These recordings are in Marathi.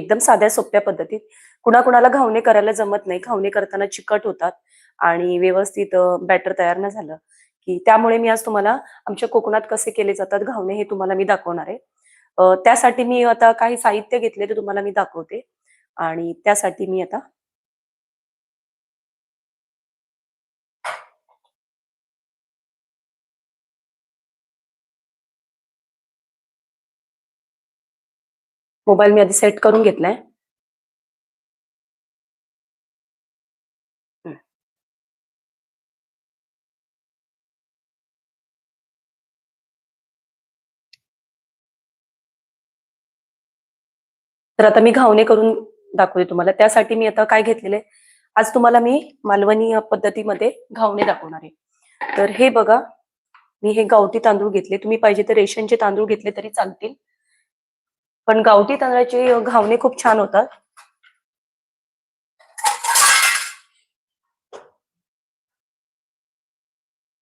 एकदम साध्या सोप्या पद्धतीत. कुणाकुणाला घावणे करायला जमत नाही. घावणे करताना चिकट होतात आणि व्यवस्थित बॅटर तयार न झालं की त्यामुळे मी आज तुम्हाला आमच्या कोकणात कसे केले जातात घावणे हे तुम्हाला मी दाखवणार आहे. त्यासाठी मी आता काही साहित्य घेतले ते तुम्हाला मी दाखवते आणि त्यासाठी मी आता मोबाईल मी आधी सेट करून घेतलाय. तर आता मी घावणे करून दाखवते तुम्हाला. त्यासाठी मी आता काय घेतलेले आज तुम्हाला मी मालवणी पद्धतीमध्ये घावणे दाखवणार आहे. तर हे बघा मी हे गावठी तांदूळ घेतले. तुम्ही पाहिजे तर रेशनचे तांदूळ घेतले तरी चालतील. पण गावठी तांदळाचे घावणे खूप छान होतात.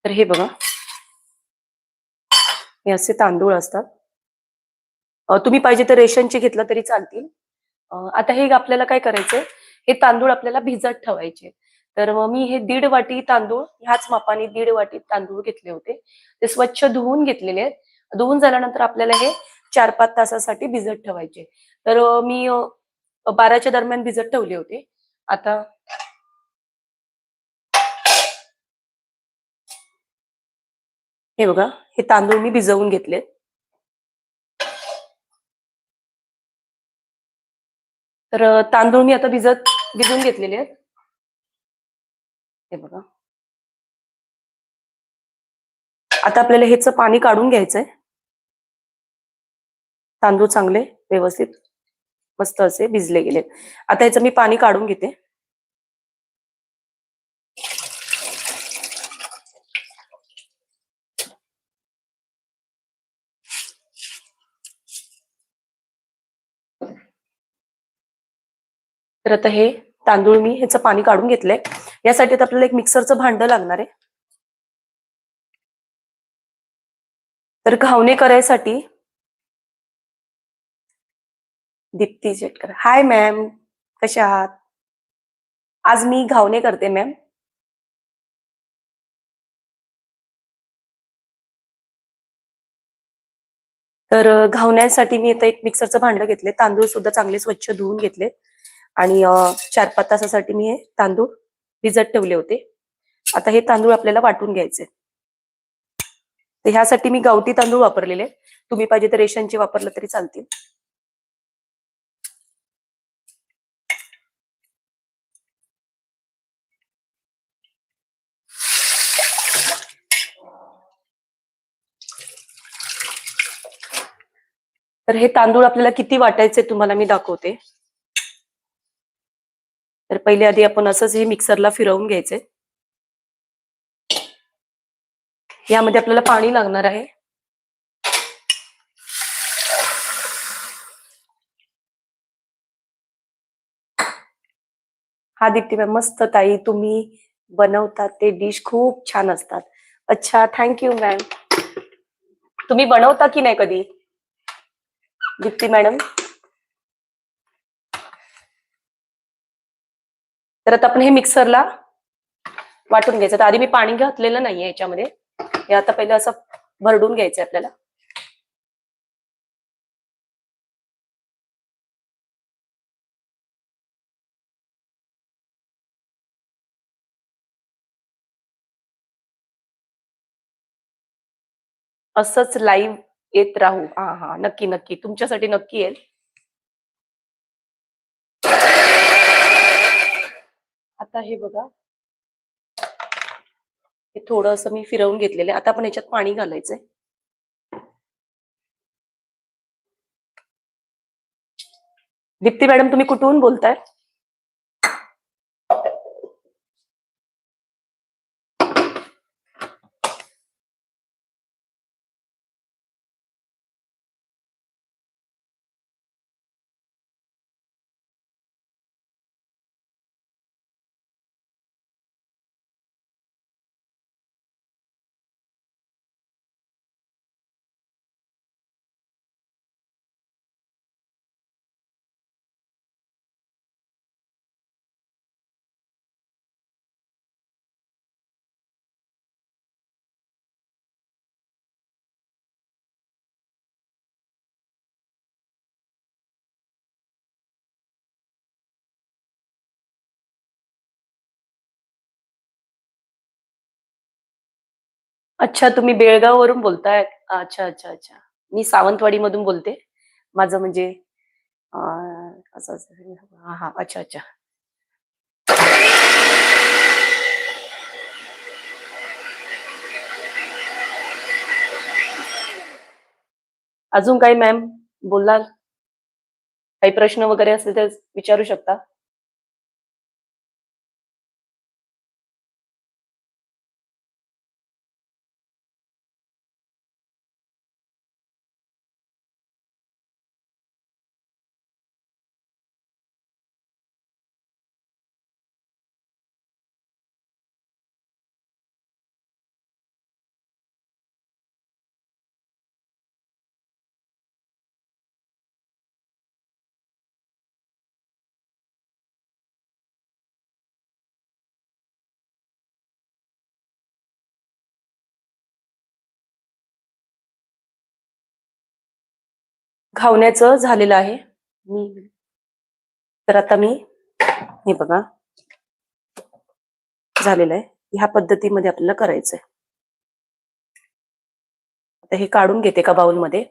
तर हे बघा. हे असे तांदूळ असतात. तुम्ही पाहिजे तर रेशनचे घेतलं तरी चालतील. आता हे आपल्याला काय करायचंय? हे तांदूळ आपल्याला भिजत ठेवायचे. तर मी हे दीड वाटी तांदूळ ह्याच मापाने दीड वाटी तांदूळ घेतले होते. ते स्वच्छ धुवून घेतलेले आहेत. धुवून झाल्यानंतर आपल्याला हे चार पाच तासासाठी भिजत ठेवायचे. तर मी बाराच्या दरम्यान भिजत ठेवले होते. आता हे बघा हे तांदूळ मी भिजवून घेतले तर तांदूळ मी आता भिजत भिजून घेतलेले आहेत. हे बघा. आता आपल्याला ह्याचं पाणी काढून घ्यायचंय. तांदूळ चांगले व्यवस्थित मस्त असे भिजले गेले. आता याचं मी पाणी काढून घेते. तर आता हे तांदूळ मी ह्याचं पाणी काढून घेतलंय. यासाठी आता आपल्याला एक मिक्सरचं भांड लागणार आहे. तर घावणे करायसाठी दीप्ती शेटकर. हाय मॅम कशा आहात? आज मी घावणे करते मॅम तर घावण्यासाठी मी आता एक मिक्सरचं भांडं घेतले. तांदूळ सुद्धा चांगले स्वच्छ धुवून घेतले. आणि चार पाच तासासाठी मी हे तांदूळ भिजत ठेवले होते. आता हे तांदूळ आपल्याला वाटून घ्यायचे तर ह्यासाठी मी गावठी तांदूळ वापरलेले. तुम्ही पाहिजे तर रेशनचे वापरलं तरी चालतील. तर हे तांदूळ आपल्याला किती वाटायचे तुम्हाला मी दाखवते. तर पहिले आधी आपण असंच हे मिक्सरला फिरवून घ्यायचे. यामध्ये आपल्याला पाणी लागणार आहे. हा दीप्ती मॅम मस्त ताई तुम्ही बनवतात ते डिश खूप छान असतात. अच्छा थँक्यू मॅम. तुम्ही बनवता की नाही कधी? दीप्ती मॅडम. तर आता आपण हे मिक्सरला वाटून घ्यायचं. तर आधी मी पाणी घातलेलं नाहीये याच्यामध्ये. हे आता पहिले असं भरडून घ्यायचंय आपल्याला. असंच लाईव्ह येत राहू. हा हा. नक्की नक्की. तुमच्यासाठी नक्की येईल. आता हे बघा. हे असं मी फिरवून घेतलेलं आहे. आता आपण याच्यात पाणी घालायचंय. दीप्ती मॅडम तुम्ही कुठून बोलताय? अच्छा तुम्ही बेळगाव वरून बोलताय? अच्छा अच्छा अच्छा. मी सावंतवाडी मधून बोलते. माझं म्हणजे असं हा हा अच्छा अच्छा. अजून काही मॅम? बोलणार काही प्रश्न वगैरे असतील तर विचारू शकता? घावण्याचं झालेलं आहे. मी तर आता मी हे बघा झालेलं आहे. ह्या पद्धतीमध्ये आपल्याला करायचंय आता हे काढून घेते का बाउलमध्ये?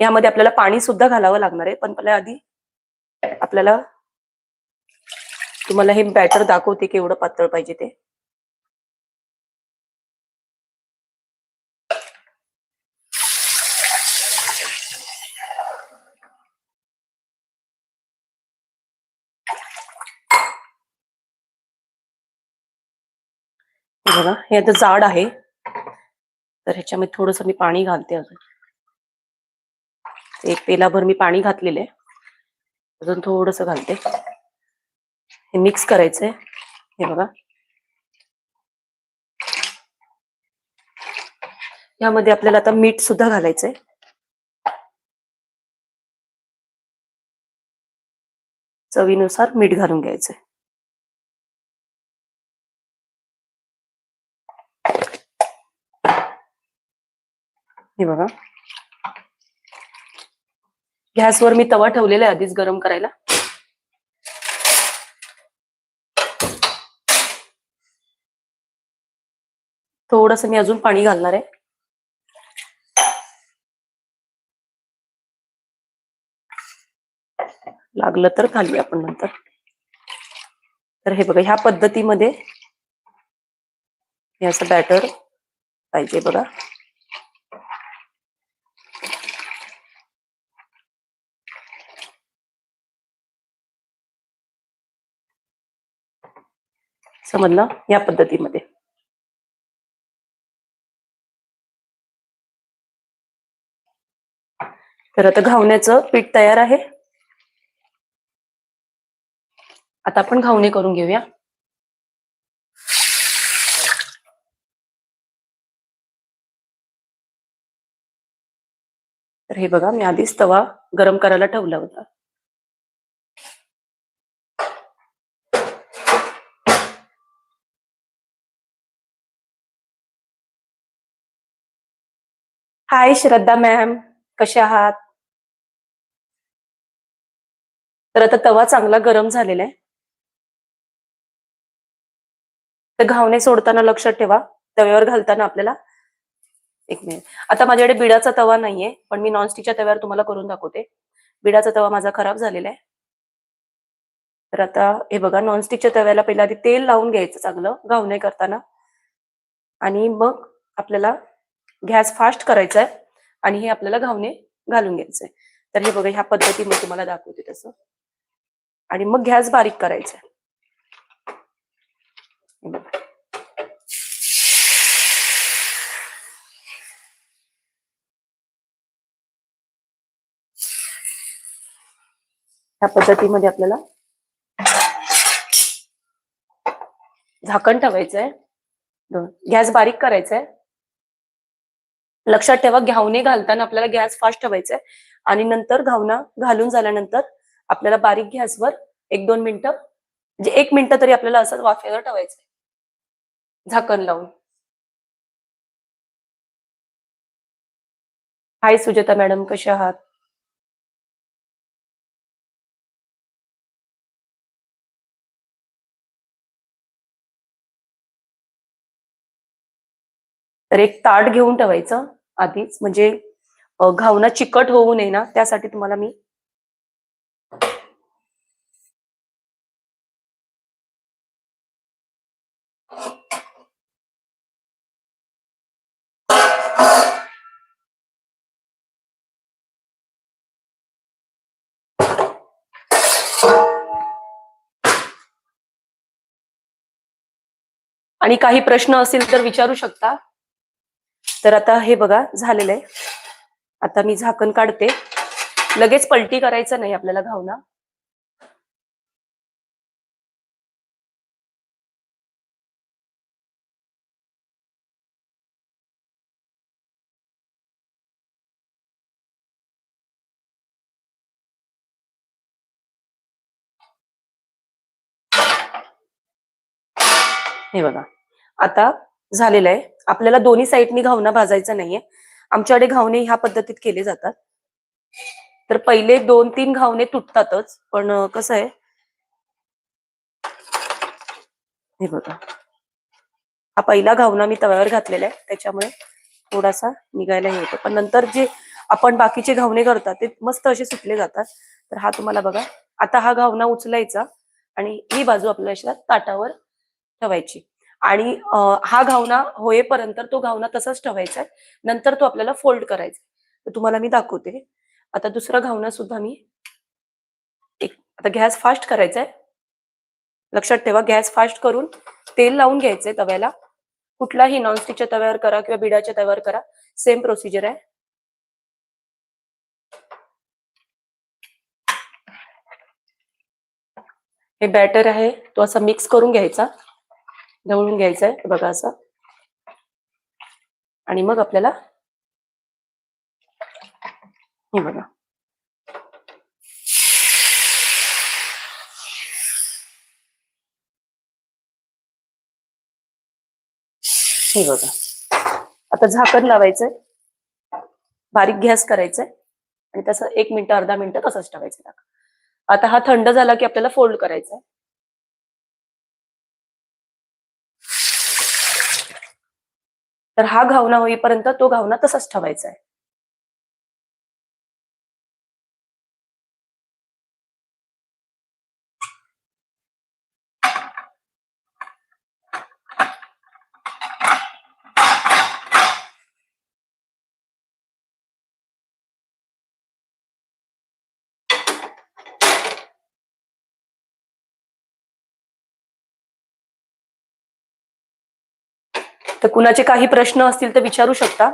यामध्ये आपल्याला पाणी सुद्धा घालावं लागणार आहे पण पहिल्या आधी आपल्याला तुम्हाला हे बॅटर दाखवते की एवढं पातळ पाहिजे ते. बघा. हे आता जाड आहे. तर ह्याच्यामध्ये थोडस मी पाणी घालते अजून. एक पेलाभर मी पाणी घातलेलं आहे. अजून थोडस घालते. हे मिक्स करायचंय. हे बघा. यामध्ये आपल्याला आता मीठ सुद्धा घालायचंय. चवीनुसार मीठ घालून घ्यायचंय. हे बघा. गॅसवर मी तवा ठेवलेला आहे आधीच गरम करायला. थोडस मी अजून पाणी घालणार आहे. लागलं तर घालूया आपण नंतर. तर हे बघा ह्या पद्धतीमध्ये हे असं बॅटर पाहिजे बघा. समजलं? या पद्धतीमध्ये. तर आता घावण्याचं पीठ तयार आहे. आता आपण घावणे करून घेऊया. तर हे बघा मी आधीच तवा गरम करायला ठेवला होता. हाय श्रद्धा मॅम कसे आहात? तर आता तवा चांगला गरम झालेला आहे तर घावणे सोडताना लक्षात ठेवा. तव्यावर घालताना आपल्याला एक मिनिट आता माझ्याकडे बिडाचा तवा नाहीये पण मी नॉनस्टिकच्या तव्यावर तुम्हाला करून दाखवते. बिडाचा तवा माझा खराब झालेला आहे तर आता हे बघा नॉनस्टिकच्या तव्याला पहिला आधी तेल लावून घ्यायचं चांगलं घावणे करताना. आणि मग आपल्याला गॅस फास्ट करायचा आहे आणि हे आपल्याला घावणे घालून घ्यायचंय. तर हे बघा ह्या पद्धतीमध्ये तुम्हाला दाखवते तसं. आणि मग गॅस बारीक करायचा आहे ह्या पद्धतीमध्ये आपल्याला झाकण ठेवायचंय. गॅस बारीक करायचंय. लक्षात ठेवा घावणे घालताना आपल्याला गॅस फास्ट ठेवायचा आहे आणि नंतर घावना घालून झाल्यानंतर आपल्याला बारीक गॅसवर एक दोन मिनिटं म्हणजे एक मिनिटं तरी आपल्याला असं वाफेवर ठेवायचंय. झाकण लावून. हाय सुजाता मॅडम कसे आहात? तर एक ताट घेऊन ठेवायचं. आधीच. म्हणजे घावना चिकट होऊ नये ना त्यासाठी तुम्हाला मी आणि काही प्रश्न असतील तर विचारू शकता. तर आता हे बघा झालेलं आहे. आता मी झाकण काढते. लगेच पलटी करायचं नाही आपल्याला घावना. हे बघा. आता झालेलं आहे. आपल्याला दोन्ही साईडनी घावना भाजायचा नाहीये. आमच्याकडे घावणे ह्या पद्धतीत केले जातात. तर पहिले दोन तीन घावणे तुटतातच पण कसं आहे? हे बघा. हा पहिला घावना मी तव्यावर घातलेला आहे. त्याच्यामुळे थोडासा निघायला हे होतो. पण नंतर जे आपण बाकीचे घावणे करतात ते मस्त असे सुटले जातात. तर हा तुम्हाला बघा. आता हा घावना उचलायचा आणि ही बाजू आपल्याला अशा ताटावर ठेवायची. आणि हा घावना होईपर्यंत तो घावना तसाच ठेवायचा आहे. नंतर तो आपल्याला फोल्ड करायचा आहे. तर तुम्हाला मी दाखवते. आता दुसरा घावना सुद्धा मी एक आता गॅस फास्ट करायचा आहे. लक्षात ठेवा गॅस फास्ट करून तेल लावून घ्यायचंय तव्याला. कुठलाही नॉनस्टिकच्या तव्यावर करा किंवा बिडाच्या तव्यावर करा. सेम प्रोसिजर आहे. हे बॅटर आहे तो असा मिक्स करून घ्यायचा. ढवळून घ्यायचंय आहे बघा असं. आणि मग आपल्याला हे बघा. हे बघा. आता झाकण लावायचंय. बारीक गॅस करायचंय. आणि तसं एक मिनिट अर्धा मिनिट तसंच ठेवायचं. आता हा थंड झाला की आपल्याला फोल्ड करायचा तर हा घावना होईपर्यंत तो घावना तसाच ठेवायचा आहे. तर कुणाचे काही प्रश्न असतील तर विचारू शकता.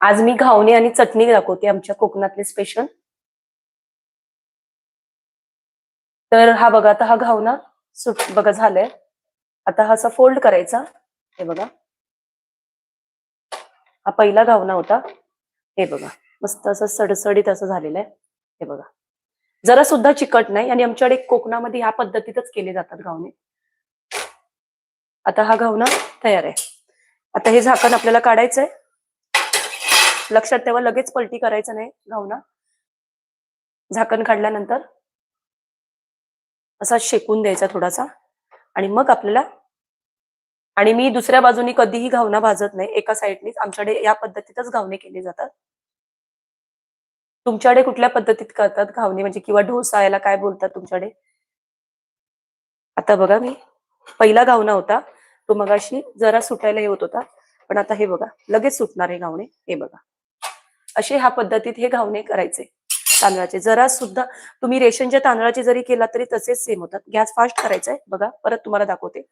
आज मी घावणे आणि चटणी दाखवते आमच्या कोकणातले स्पेशल तर हा बघा आता हा घावना सुट बघा झालाय. आता हा असा फोल्ड करायचा. हे बघा. हा पहिला घावना होता. हे बघा. मस्त असं सडसडीत असं झालेलं आहे. हे बघा. जरा सुद्धा चिकट नाही आणि आमच्याकडे कोकणामध्ये ह्या पद्धतीतच केले जातात घावणे. आता हा घावणा तयार आहे. आता हे झाकण आपल्याला काढायचंय. लक्षात ठेवा लगेच पलटी करायचं नाही घावना झाकण काढल्यानंतर असा शेकून द्यायचा थोडासा आणि मग आपल्याला आणि मी दुसऱ्या बाजूनी कधीही घावना भाजत नाही. एका साईडनीच आमच्याकडे या पद्धतीतच घावणे केले जातात. तुमच्याकडे कुठल्या पद्धतीत करतात घावणे? म्हणजे किंवा ढोसा याला काय बोलतात तुमच्याकडे? आता बघा मी. पहिला घावना होता. तो मगाशी जरा सुटायला हे होत होता. पण आता हे बघा. लगेच सुटणार हे घावणे. हे बघा. असे ह्या पद्धतीत हे घावणे करायचे. तांदळाचे. जरा सुद्धा तुम्ही रेशनच्या तांदळाचे जरी केला तरी तसेच सेम होतात. गॅस फास्ट करायचा आहे बघा. परत तुम्हाला दाखवते.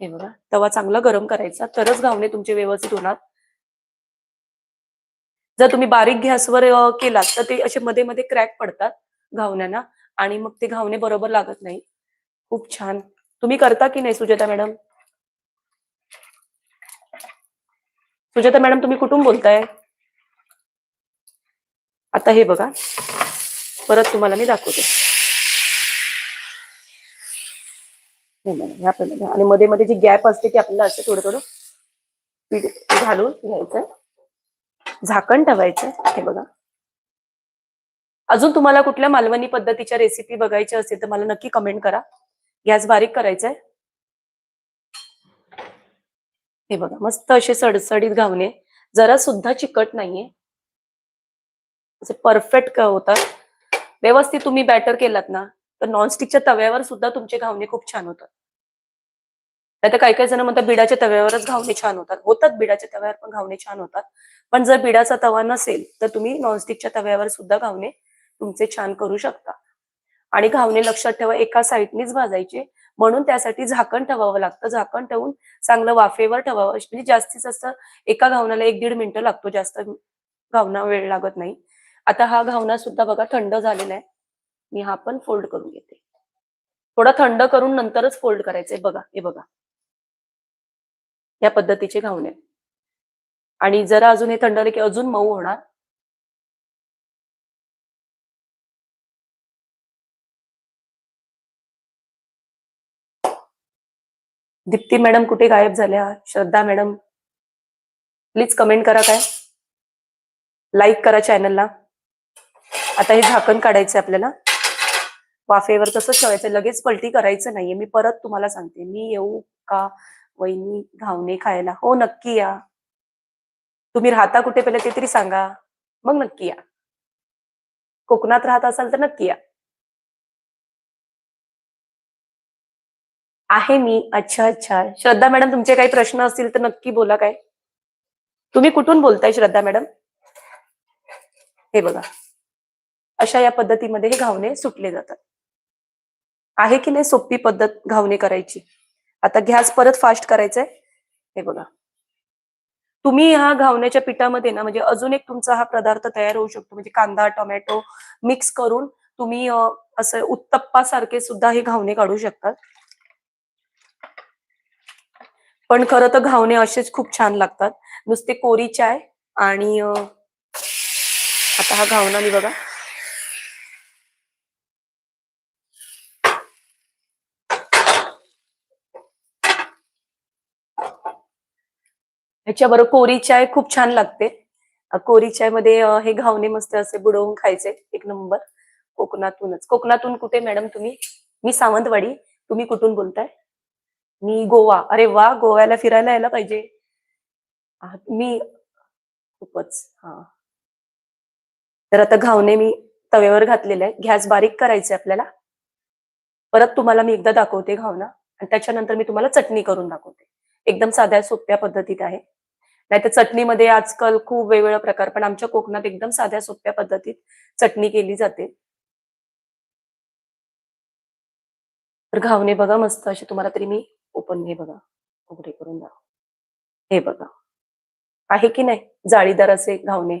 हे बघा. तवा चांगला गरम करायचा. तरच घावणे तुमचे व्यवस्थित होणार. जर तुम्ही बारीक गॅसवर केलात तर ते असे मध्ये मध्ये क्रॅक पडतात घावण्यांना आणि मग ते घावणे बरोबर लागत नाही खूप छान. तुम्ही करता की नाही सुजाता मॅडम? सुजाता मॅडम तुम्ही कुठून बोलताय? आता हे बघा. परत तुम्हाला मी दाखवते. आणि मध्ये मध्ये जी गॅप असते ती आपल्याला असते थोडं थोडं पीठ घालून घ्यायचं. झाकण ठेवायचं हे बघा. अजून तुम्हाला कुठल्या मालवणी पद्धतीच्या रेसिपी बघायच्या असेल तर मला नक्की कमेंट करा. गॅस बारीक करायचा आहे हे बघा मस्त असे सडसडीत घावणे. जरा सुद्धा चिकट नाहीये. असे परफेक्ट होतात. व्यवस्थित तुम्ही बॅटर केलात ना तर नॉनस्टिकच्या तव्यावर सुद्धा तुमचे घावणे खूप छान होतात. नाही काही काही जण म्हणतात बिडाच्या तव्यावरच घावणे छान होतात. होतात बिडाच्या तव्यावर पण घावणे छान होतात. पण जर बिडाचा तवा नसेल तर तुम्ही नॉनस्टिकच्या तव्यावर सुद्धा घावणे तुमचे छान करू शकता. आणि घावणे लक्षात ठेवा एका साईडनीच भाजायचे. म्हणून त्यासाठी झाकण ठेवावं लागतं. झाकण ठेवून चांगलं वाफेवर ठेवावं. म्हणजे जास्तीत जास्त एका घावनाला एक दीड मिनिटं लागतो. जास्त घावना वेळ लागत नाही. आता हा घावना सुद्धा बघा थंड झालेला आहे. मी हा पण फोल्ड करून घेते. थोडा थंड करून नंतरच फोल्ड करायचंय. बघा हे बघा. या पद्धतीचे घावणे आणि जरा अजून हे थंड की अजून मऊ होणार. दीप्ती मॅडम कुठे गायब झाल्या? श्रद्धा मॅडम प्लीज कमेंट करा काय? लाईक करा चॅनलला आता हे झाकण काढायचं आपल्याला. वाफेवर तसंच ठेवायचं लगेच पलटी करायचं नाहीये. मी परत तुम्हाला सांगते. मी येऊ का? वहिनी घावणे खायला. हो नक्की या. तुम्ही राहता कुठे पहिले ते तरी सांगा. मग नक्की या. कोकणात राहत असाल तर नक्की या. आहे मी. अच्छा अच्छा. श्रद्धा मॅडम तुमचे काही प्रश्न असतील तर नक्की बोला काय. तुम्ही कुठून बोलताय श्रद्धा मॅडम? हे बघा. अशा या पद्धतीमध्ये हे घावणे सुटले जातात. आहे की नाही सोपी पद्धत घावणे करायची? आता गॅस परत फास्ट करायचंय. हे बघा. तुम्ही ह्या घावण्याच्या पिठामध्ये ना म्हणजे अजून एक तुमचा हा पदार्थ तयार होऊ शकतो म्हणजे कांदा टोमॅटो मिक्स करून तुम्ही असं उत्तप्पा सारखे सुद्धा हे घावणे काढू शकतात. पण खरं तर घावणे असेच खूप छान लागतात. नुसते कोरी चाय आणि आता हा घावना मी बघा. ह्याच्याबरोबर कोरी चाय खूप छान लागते. कोरी चायमध्ये हे घावणे मस्त असे बुडवून खायचे एक नंबर. कोकणातूनच. कोकणातून कुठे मॅडम तुम्ही? मी सावंतवाडी. तुम्ही कुठून बोलताय? मी गोवा. अरे वा गोव्याला फिरायला यायला पाहिजे. मी खूपच हा. तर आता घावणे मी तव्यावर घातलेले आहे गॅस बारीक करायचे आपल्याला. परत तुम्हाला मी एकदा दाखवते घावना आणि त्याच्यानंतर मी तुम्हाला चटणी करून दाखवते. एकदम साध्या सोप्या पद्धतीत आहे. नाहीतर चटणीमध्ये आजकाल खूप वेगवेगळ्या प्रकार पण आमच्या कोकणात एकदम साध्या सोप्या पद्धतीत चटणी केली जाते. तर घावणे बघा मस्त असे तुम्हाला तरी मी ओपन हे बघा उघडे करून दाखव. हे बघा. आहे की नाही? जाळीदार असे घावणे.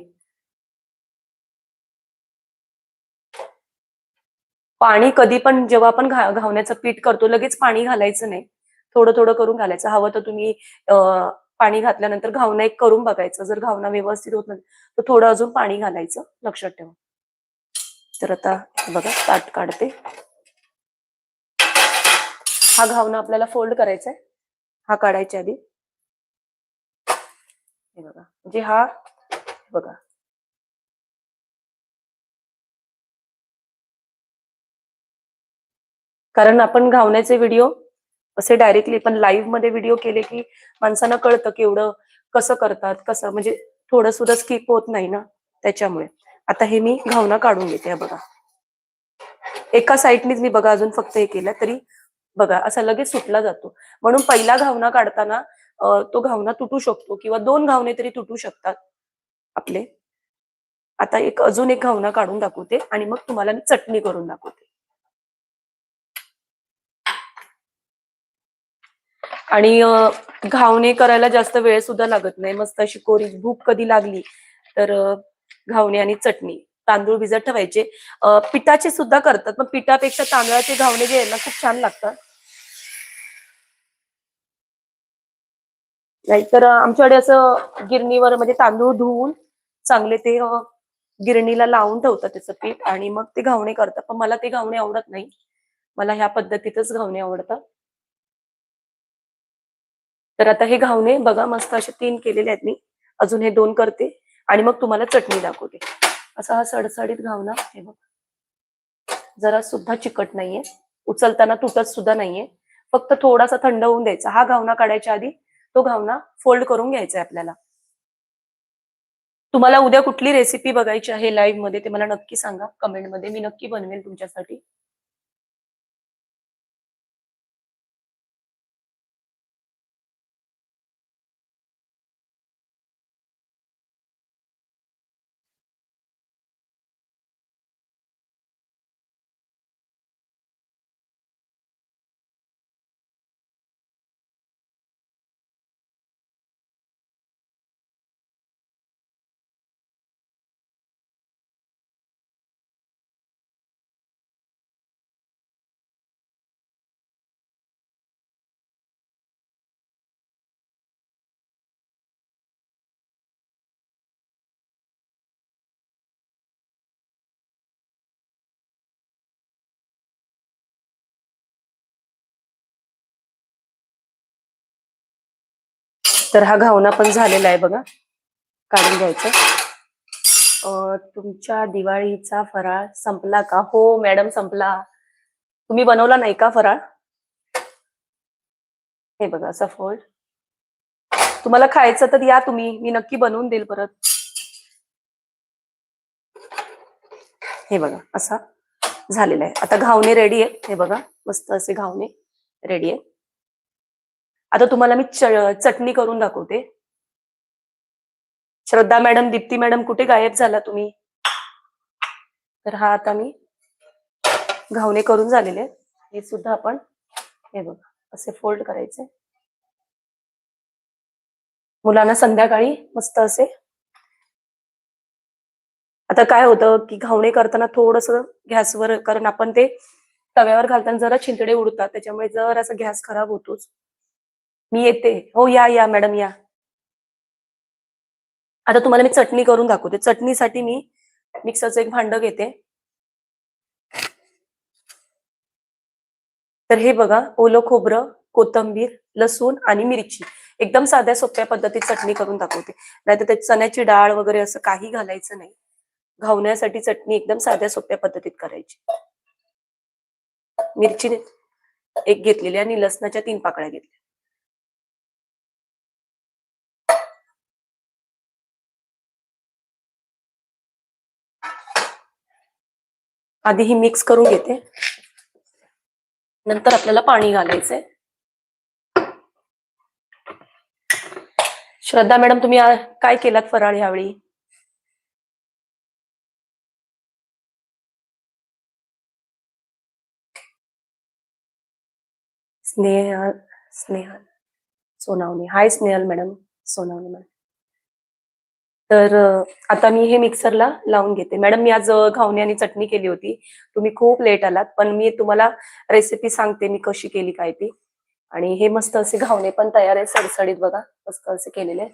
पाणी कधी पण जेव्हा आपण घा- घावण्याचं पीठ करतो लगेच पाणी घालायचं नाही. थोडं थोडं करून घालायचं. हवं तर तुम्ही पाणी घातल्यानंतर घावना एक करून बघायचं. जर घावना व्यवस्थित होत नाही तर थोडं अजून पाणी घालायचं लक्षात ठेवा. तर आता बघा ताट काढते. हा घावना आपल्याला फोल्ड करायचा आहे हा काढायच्या आधी. हे बघा. म्हणजे हा बघा. कारण आपण घावण्याचे व्हिडिओ असे डायरेक्टली पण लाईव्हमध्ये व्हिडिओ केले की माणसांना कळतं की एवढं कसं करतात कसं म्हणजे थोडं सुद्धा स्किप होत नाही ना त्याच्यामुळे. आता हे मी घावना काढून घेते बघा. एका साईडनीच मी बघा अजून फक्त हे केलं तरी बघा असा लगेच सुटला जातो. म्हणून पहिला घावना काढताना तो घावना तुटू शकतो किंवा दोन घावणे तरी तुटू शकतात आपले. आता एक अजून एक घावना काढून दाखवते आणि मग तुम्हाला मी चटणी करून दाखवते. आणि घावणे करायला जास्त वेळ सुद्धा लागत नाही. मस्त अशी कोरी भूक कधी लागली तर घावणे आणि चटणी तांदूळ भिजत ठेवायचे. पिठाचे सुद्धा करतात पण पिठापेक्षा तांदळाचे घावणे जे ना खूप छान लागतात. नाहीतर आमच्याकडे असं गिरणीवर म्हणजे तांदूळ धुवून चांगले ते गिरणीला लावून ठेवतात त्याचं पीठ आणि मग ते घावणे करतात. पण मला ते घावणे आवडत नाही. मला ह्या पद्धतीतच घावणे आवडतात. तर आता हे घावणे बघा मस्त असे तीन केलेले आहेत मी. अजून हे दोन करते आणि मग तुम्हाला चटणी दाखवते. असा हा सडसडीत घावना हे बघ. जरा सुद्धा चिकट नाहीये. उचलताना तुटत सुद्धा नाहीये. फक्त थोडासा थंड होऊन द्यायचा. हा घावना काढायच्या आधी तो घावना फोल्ड करून घ्यायचा आहे आपल्याला. तुम्हाला उद्या कुठली रेसिपी बघायची आहे लाईव्हमध्ये ते मला नक्की सांगा. कमेंटमध्ये मी नक्की बनवेल तुमच्यासाठी. तर हा घावना पण झालेला आहे बघा. काढून घ्यायचं. तुमच्या दिवाळीचा फराळ संपला का? हो मॅडम संपला. तुम्ही बनवला नाही का फराळ? हे बघा असा फोल्ड तुम्हाला खायचं तर या तुम्ही. मी नक्की बनवून देईल परत. हे बघा असा झालेला आहे. आता घावणे रेडी आहे. हे बघा मस्त असे घावणे रेडी आहे. आता तुम्हाला मी चटणी करून दाखवते. श्रद्धा मॅडम दीप्ती मॅडम कुठे गायब झाला तुम्ही? तर हा आता मी घावणे करून झालेले हे सुद्धा आपण हे बघा असे फोल्ड करायचे. मुलांना संध्याकाळी मस्त असे. आता काय होतं की घावणे करताना थोडस गॅसवर कारण आपण ते तव्यावर घालताना जरा चिंतडे उडतात त्याच्यामुळे जर असं गॅस खराब होतोच. मी येते. हो या या मॅडम या. आता तुम्हाला मी चटणी करून दाखवते. चटणीसाठी मी मिक्सरचं एक भांड घेते. तर हे बघा ओलं खोबरं कोथंबीर लसूण आणि मिरची. एकदम साध्या सोप्या पद्धतीत चटणी करून दाखवते. नाहीतर त्यात चण्याची डाळ वगैरे असं काही घालायचं नाही. घावण्यासाठी चटणी एकदम साध्या सोप्या पद्धतीत करायची. मिरची एक घेतलेली आणि लसणाच्या तीन पाकळ्या घेतल्या. आधी ही मिक्स करून घेते. नंतर आपल्याला पाणी घालायचंय. श्रद्धा मॅडम तुम्ही काय केलात फराळ यावेळी Snehal Snehal Sonawane. Hi Snehal madam. Sonawane madam. तर आता मी हे मिक्सरला लावून घेते. मॅडम मी आज घावणे आणि चटणी केली होती. तुम्ही खूप लेट आलात पण मी तुम्हाला रेसिपी सांगते मी कशी केली काय ती. आणि हे मस्त असे घावणे पण तयार आहे सडसडीत बघा मस्त असे केलेले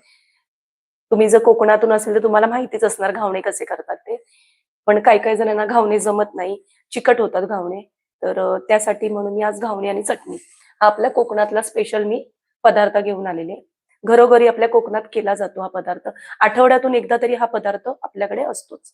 तुम्ही जर कोकणातून असेल तर तुम्हाला माहितीच असणार घावणे कसे करतात ते. पण काही काही जणांना घावणे जमत नाही चिकट होतात घावणे. तर त्यासाठी म्हणून मी आज घावणे आणि चटणी. हा आपल्या कोकणातला स्पेशल मी पदार्थ घेऊन आलेले. घरोघरी आपल्या कोकणात केला जातो हा पदार्थ. आठवड्यातून एकदा तरी हा पदार्थ आपल्याकडे असतोच.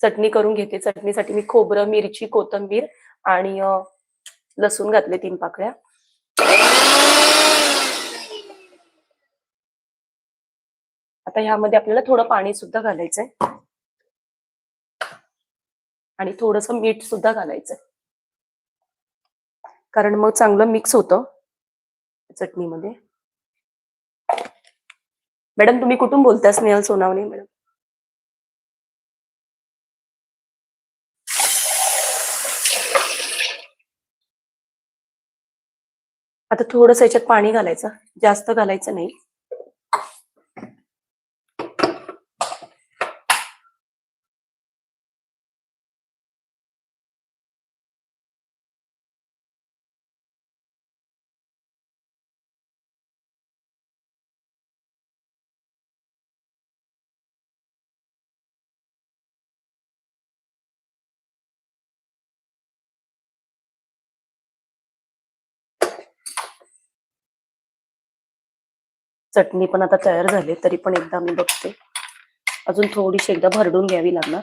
चटणी करून घेते. चटणीसाठी मी खोबरं मिरची कोथंबीर आणि लसूण घातले तीन पाकळ्या. आता ह्यामध्ये आपल्याला थोडं पाणी सुद्धा घालायचंय. आणि थोडस मीठ सुद्धा घालायचंय. कारण मग चांगलं मिक्स होतं चटणीमध्ये. मॅडम तुम्ही कुठून बोलता स्नेहल सोनावणे मॅडम? आता थोडस याच्यात पाणी घालायचं. जास्त घालायचं नाही. चटणी पण आता तयार झाली तरी पण एकदा मी बघते. अजून थोडीशी एकदा भरडून घ्यावी लागणार.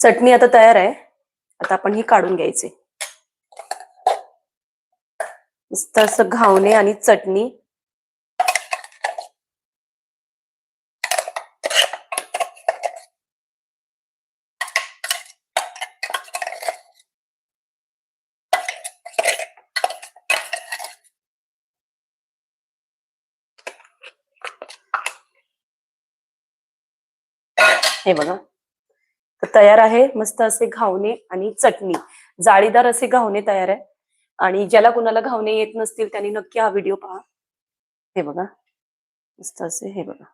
चटणी आता तयार आहे. आता आपण ही काढून घ्यायची. मस्त असं घावणे आणि चटणी. हे बघा. तयार आहे. मस्त असे घावणे आणि चटणी. जाळीदार असे घावणे तयार आहे. आणि ज्याला कुणाला घावणे येत नसतील त्यांनी नक्की हा व्हिडिओ पहा. हे बघा. मस्त असे हे बघा.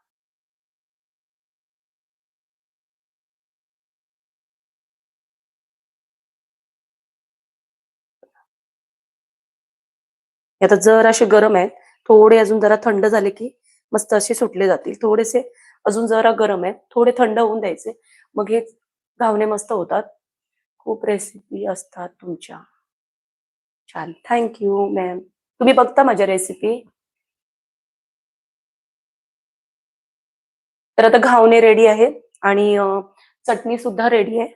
आता जर असे गरम आहेत थोडे अजून जरा थंड झाले की मस्त असे सुटले जातील. थोडेसे अजून जरा गरम आहेत थोडे थंड होऊन द्यायचे. मग हे घावणे मस्त होतात. खूप रेसिपी असतात तुमच्या. छान. थँक्यू मॅम तुम्ही बघता माझ्या रेसिपी तर आता घावणे रेडी आहे आणि चटणी सुद्धा रेडी आहे.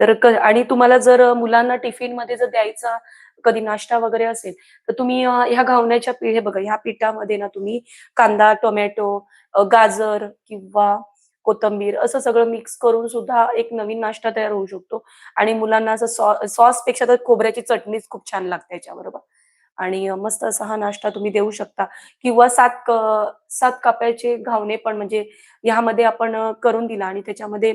तर आणि तुम्हाला जर मुलांना टिफिनमध्ये जर द्यायचा कधी नाश्ता वगैरे असेल तर तुम्ही ह्या घावण्याच्या पी- हे बघा ह्या पिठामध्ये ना तुम्ही कांदा टोमॅटो गाजर किंवा कोथंबीर असं सगळं मिक्स करून सुद्धा एक नवीन नाश्ता तयार होऊ शकतो. आणि मुलांना असं सॉ सॉसपेक्षा तर खोबऱ्याची चटणीच खूप छान लागते याच्याबरोबर. आणि मस्त असा हा नाश्ता तुम्ही देऊ शकता. किंवा सात क- सात काप्याचे घावणे पण म्हणजे ह्यामध्ये आपण करून दिला आणि त्याच्यामध्ये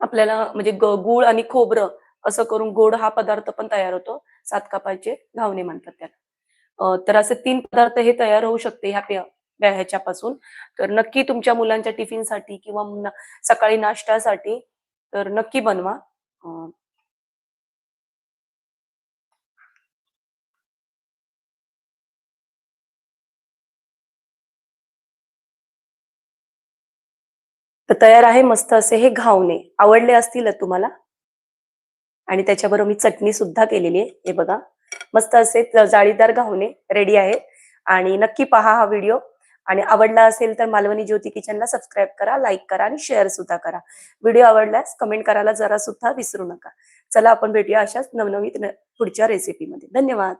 आपल्याला म्हणजे गुळ गूळ आणि खोबरं असं करून गोड हा पदार्थ पण तयार होतो. सात कापाचे घावणे म्हणतात त्याला. तर असे तीन पदार्थ हे तयार होऊ शकते ह्या ह्याच्यापासून. तर नक्की तुमच्या मुलांच्या टिफिनसाठी किंवा सकाळी नाश्त्यासाठी तर नक्की बनवा. तर तयार आहे मस्त असे हे घावणे. आवडले असतील तुम्हाला? आणि त्याच्याबरोबर मी चटणी सुद्धा केलेली आहे. हे बघा. मस्त असे जाळीदार घावणे रेडी आहेत. आणि नक्की पहा हा व्हिडिओ. आणि आवडला असेल तर मालवणी ज्योती किचनला सबस्क्राईब करा लाईक करा आणि शेअर सुद्धा करा. व्हिडिओ आवडल्यास कमेंट करायला जरा सुद्धा विसरू नका. चला आपण भेटूया अशाच नवनवीन पुढच्या रेसिपीमध्ये धन्यवाद.